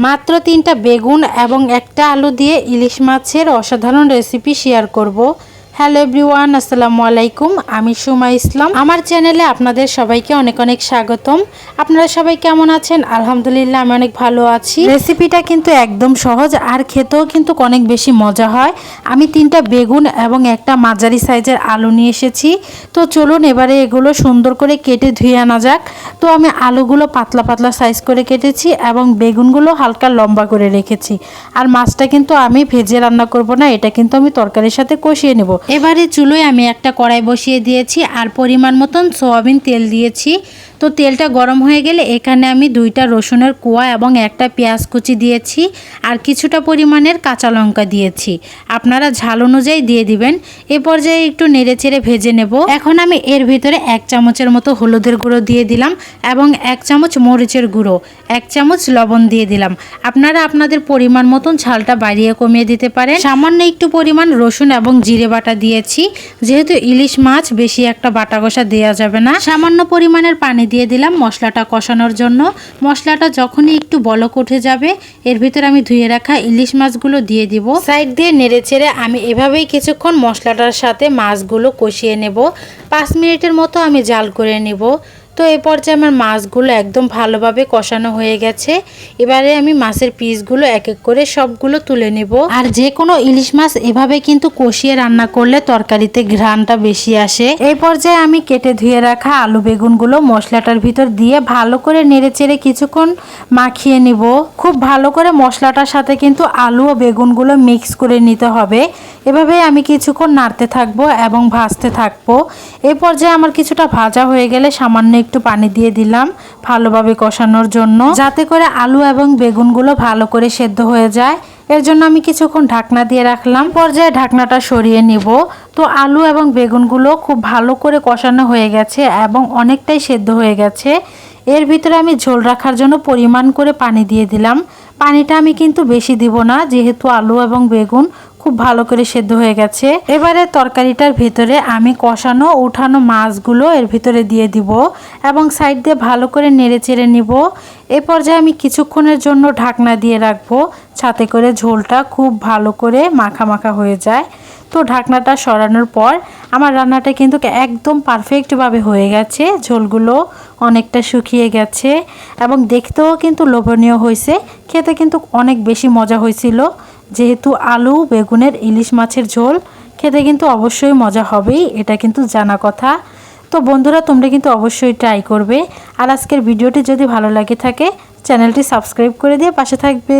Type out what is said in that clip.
মাত্র তিনটা বেগুন এবং একটা আলু দিয়ে ইলিশ মাছের অসাধারণ রেসিপি শেয়ার করব। হ্যালো এভরিওয়ান, আসসালামু আলাইকুম। আমি সুমা ইসলাম। আমার চ্যানেলে আপনাদের সবাইকে অনেক অনেক স্বাগতম। আপনারা সবাই কেমন আছেন? আলহামদুলিল্লাহ, আমি অনেক ভালো আছি। রেসিপিটা কিন্তু একদম সহজ আর খেতেও কিন্তু অনেক বেশি মজা হয়। আমি তিনটা বেগুন এবং একটা মাঝারি সাইজের আলু নিয়ে এসেছি। তো চলুন এবারে এগুলো সুন্দর করে কেটে ধুয়ে আনা যাক। তো আমি আলুগুলো পাতলা পাতলা সাইজ করে কেটেছি এবং বেগুনগুলো হালকা লম্বা করে রেখেছি। আর মাছটা কিন্তু আমি ভেজে রান্না করব না, এটা কিন্তু আমি তরকারির সাথে কষিয়ে নেব। এবারে চুলোয় আমি একটা কড়াই বসিয়ে দিয়েছি আর পরিমাণ মতন সোয়াবিন তেল দিয়েছি। তো তেলটা গরম হয়ে গেলে এখানে আমি দুইটা রসুনের কোয়া এবং একটা পেঁয়াজ কুচি দিয়েছি আর কিছুটা পরিমাণের কাঁচা লঙ্কা দিয়েছি। আপনারা ঝাল অনুযায়ী দিয়ে দিবেন। এ পর্যায়ে একটু নেড়ে চেড়ে ভেজে নেব। এখন আমি এর ভিতরে এক চামচের মতো হলুদের গুঁড়ো দিয়ে দিলাম এবং এক চামচ মরিচের গুঁড়ো, এক চামচ লবণ দিয়ে দিলাম। আপনারা আপনাদের পরিমাণ মতন ঝালটা বাড়িয়ে কমিয়ে দিতে পারেন। সামান্য একটু পরিমাণ রসুন এবং জিরে বাটা দিয়েছি। যেহেতু ইলিশ মাছ, বেশি একটা বাটা কষা দেওয়া যাবে না। সামান্য পরিমাণের পানি দিয়ে দিলাম মশলাটা কষানোর জন্য। মশলাটা যখনই একটু বলক উঠে যাবে, এর ভিতরে আমি ধুয়ে রাখা ইলিশ মাছগুলো দিয়ে দিব। সাইড দিয়ে নেড়ে চেড়ে আমি এভাবেই কিছুক্ষণ মশলাটার সাথে মাছগুলো কষিয়ে নেব। পাঁচ মিনিটের মতো আমি জাল করে নেব। তো এই পর্যায়ে আমার মাছগুলো একদম ভালোভাবে কষানো হয়ে গেছে। এবারে আমি মাছের পিসগুলো এক এক করে সবগুলো তুলে নেব। আর যে কোনো ইলিশ মাছ এভাবে কিন্তু কষিয়ে রান্না করলে তরকারিতে ঘ্রাণটা বেশি আসে। এই পর্যায়ে আমি কেটে ধুয়ে রাখা আলু বেগুনগুলো মশলাটার ভিতর দিয়ে ভালো করে নেড়ে চেড়ে কিছুক্ষণ মাখিয়ে নিব। খুব ভালো করে মশলাটার সাথে কিন্তু আলু ও বেগুনগুলো মিক্স করে নিতে হবে। এভাবে আমি কিছুক্ষণ নাড়তে থাকব এবং ভাজতে থাকব। এই পর্যায়ে আমার কিছুটা ভাজা হয়ে গেলে সামান্য একটু পানি দিয়ে দিলাম ভালোভাবে কষানোর জন্য। যাতে করে আলু এবং বেগুনগুলো ভালো করে সেদ্ধ হয়ে যায়। এর জন্য আমি কিছুক্ষণ ঢাকনা দিয়ে রাখলাম। পর্যায়ে ঢাকনাটা সরিয়ে নিব। তো আলু এবং বেগুনগুলো খুব ভালো করে কষানো হয়ে গেছে এবং অনেকটাই সেদ্ধ হয়ে গেছে। এর ভিতরে আমি ঝোল রাখার জন্য পরিমাণ করে পানি দিয়ে দিলাম। পানিটা আমি কিন্তু বেশি দিব না, যেহেতু আলু এবং বেগুন খুব ভালো করে সেদ্ধ হয়ে গেছে। এবারে তরকারিটার ভিতরে আমি কষানো উঠানো মাছগুলো এর ভিতরে দিয়ে দিব এবং সাইড দিয়ে ভালো করে নেড়ে চেড়ে নিব। এ পর্যায়ে আমি কিছুক্ষণের জন্য ঢাকনা দিয়ে রাখব ছাতে করে ঝোলটা খুব ভালো করে মাখা মাখা হয়ে যায়। তো ঢাকনাটা সরানোর পর আমার রান্নাটা কিন্তু একদম পারফেক্টভাবে হয়ে গেছে। ঝোলগুলো অনেকটা শুকিয়ে গেছে এবং দেখতেও কিন্তু লোভনীয় হয়েছে। খেতে কিন্তু অনেক বেশি মজা হয়েছিল। যেহেতু আলু, বেগুনের ইলিশ মাছের ঝোল, খেতে কিন্তু অবশ্যই মজা হবেই, এটা কিন্তু জানা কথা। তো বন্ধুরা, তোমরা কিন্তু অবশ্যই ট্রাই করবে। আর আজকের ভিডিওটি যদি ভালো লাগে থাকে, চ্যানেলটি সাবস্ক্রাইব করে দিয়ে পাশে থাকবে।